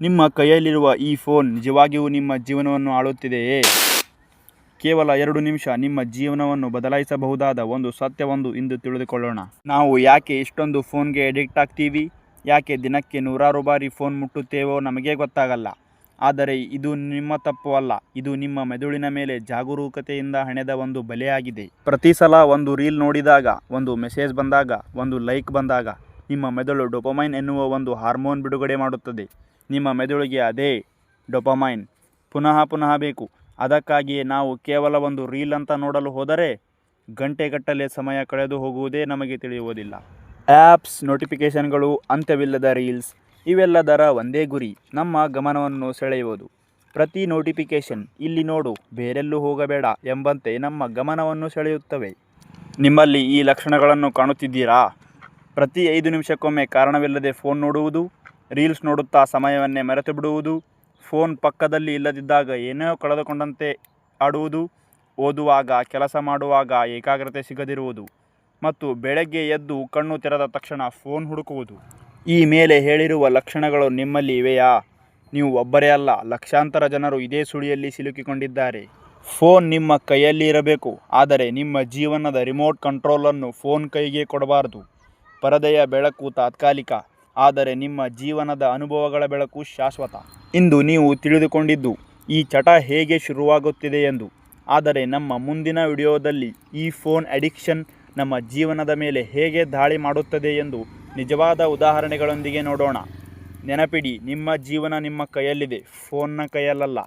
ನಿಮ್ಮ ಕೈಯಲ್ಲಿರುವ ಈ ಫೋನ್ ನಿಜವಾಗಿಯೂ ನಿಮ್ಮ ಜೀವನವನ್ನು ಆಳುತ್ತಿದೆಯೇ? ಕೇವಲ ಎರಡು ನಿಮಿಷ ನಿಮ್ಮ ಜೀವನವನ್ನು ಬದಲಾಯಿಸಬಹುದಾದ ಒಂದು ಸತ್ಯವೊಂದು ಇಂದು ತಿಳಿದುಕೊಳ್ಳೋಣ. ನಾವು ಯಾಕೆ ಇಷ್ಟೊಂದು ಫೋನ್ಗೆ ಅಡಿಕ್ಟ್ ಆಗ್ತೀವಿ? ಯಾಕೆ ದಿನಕ್ಕೆ ನೂರಾರು ಬಾರಿ ಫೋನ್ ಮುಟ್ಟುತ್ತೇವೋ ನಮಗೆ ಗೊತ್ತಾಗಲ್ಲ. ಆದರೆ ಇದು ನಿಮ್ಮ ತಪ್ಪು ಅಲ್ಲ. ಇದು ನಿಮ್ಮ ಮೆದುಳಿನ ಮೇಲೆ ಜಾಗರೂಕತೆಯಿಂದ ಹಣೆದ ಒಂದು ಬಲೆಯಾಗಿದೆ. ಪ್ರತಿ ಸಲ ಒಂದು ರೀಲ್ ನೋಡಿದಾಗ, ಒಂದು ಮೆಸೇಜ್ ಬಂದಾಗ, ಒಂದು ಲೈಕ್ ಬಂದಾಗ ನಿಮ್ಮ ಮೆದುಳು ಡೊಪಮೈನ್ ಎನ್ನುವ ಒಂದು ಹಾರ್ಮೋನ್ ಬಿಡುಗಡೆ ಮಾಡುತ್ತದೆ. ನಿಮ್ಮ ಮೆದುಳಿಗೆ ಅದೇ ಡೊಪಮೈನ್. ಪುನಃ ಪುನಃ ಬೇಕು. ಅದಕ್ಕಾಗಿಯೇ ನಾವು ಕೇವಲ ಒಂದು ರೀಲ್ ಅಂತ ನೋಡಲು ಹೋದರೆ ಗಂಟೆಗಟ್ಟಲೆ ಸಮಯ ಕಳೆದು ಹೋಗುವುದೇ ನಮಗೆ ತಿಳಿಯುವುದಿಲ್ಲ. ಆ್ಯಪ್ಸ್, ನೋಟಿಫಿಕೇಷನ್ಗಳು, ಅಂತ್ಯವಿಲ್ಲದ ರೀಲ್ಸ್ ಇವೆಲ್ಲದರ ಒಂದೇ ಗುರಿ. ನಮ್ಮ ಗಮನವನ್ನು ಸೆಳೆಯುವುದು. ಪ್ರತಿ ನೋಟಿಫಿಕೇಷನ್, ಇಲ್ಲಿ ನೋಡು, ಬೇರೆಲ್ಲೂ ಹೋಗಬೇಡ ಎಂಬಂತೆ ನಮ್ಮ ಗಮನವನ್ನು ಸೆಳೆಯುತ್ತವೆ. ನಿಮ್ಮಲ್ಲಿ ಈ ಲಕ್ಷಣಗಳನ್ನು ಕಾಣುತ್ತಿದ್ದೀರಾ? ಪ್ರತಿ ಐದು ನಿಮಿಷಕ್ಕೊಮ್ಮೆ ಕಾರಣವಿಲ್ಲದೆ ಫೋನ್ ನೋಡುವುದು? ರೀಲ್ಸ್ ನೋಡುತ್ತಾ ಸಮಯವನ್ನೇ ಮರೆತು ಬಿಡುವುದು ಫೋನ್ ಪಕ್ಕದಲ್ಲಿ ಇಲ್ಲದಿದ್ದಾಗ ಏನೋ ಕಳೆದುಕೊಂಡಂತೆ ಆಡುವುದು, ಓದುವಾಗ, ಕೆಲಸ ಮಾಡುವಾಗ ಏಕಾಗ್ರತೆ ಸಿಗದಿರುವುದು ಮತ್ತು ಬೆಳಗ್ಗೆ ಎದ್ದು ಕಣ್ಣು ತೆರೆದ ತಕ್ಷಣ ಫೋನ್ ಹುಡುಕುವುದು. ಈ ಮೇಲೆ ಹೇಳಿರುವ ಲಕ್ಷಣಗಳು ನಿಮ್ಮಲ್ಲಿ ಇವೆಯಾ? ನೀವು ಒಬ್ಬರೇ ಅಲ್ಲ, ಲಕ್ಷಾಂತರ ಜನರು ಇದೇ ಸುಳಿಯಲ್ಲಿ ಸಿಲುಕಿಕೊಂಡಿದ್ದಾರೆ. ಫೋನ್ ನಿಮ್ಮ ಕೈಯಲ್ಲಿ ಇರಬೇಕು, ಆದರೆ ನಿಮ್ಮ ಜೀವನದ ರಿಮೋಟ್ ಕಂಟ್ರೋಲನ್ನು ಫೋನ್ ಕೈಗೆ ಕೊಡಬಾರದು. ಪರದೆಯ ಬೆಳಕು ತಾತ್ಕಾಲಿಕ. ಆದರೆ ನಿಮ್ಮ ಜೀವನದ ಅನುಭವಗಳ ಬೆಳಕು ಶಾಶ್ವತ. ಇಂದು ನೀವು ತಿಳಿದುಕೊಂಡಿದ್ದು, ಈ ಚಟ ಹೇಗೆ ಶುರುವಾಗುತ್ತಿದೆ ಎಂದು. ಆದರೆ ನಮ್ಮ ಮುಂದಿನ ವಿಡಿಯೋದಲ್ಲಿ ಈ ಫೋನ್ ಅಡಿಕ್ಷನ್ ನಮ್ಮ ಜೀವನದ ಮೇಲೆ ಹೇಗೆ ದಾಳಿ ಮಾಡುತ್ತದೆ ಎಂದು ನಿಜವಾದ ಉದಾಹರಣೆಗಳೊಂದಿಗೆ ನೋಡೋಣ. ನೆನಪಿಡಿ, ನಿಮ್ಮ ಜೀವನ ನಿಮ್ಮ ಕೈಯಲ್ಲಿದೆ, ಫೋನ್ನ ಕೈಯಲ್ಲಲ್ಲ.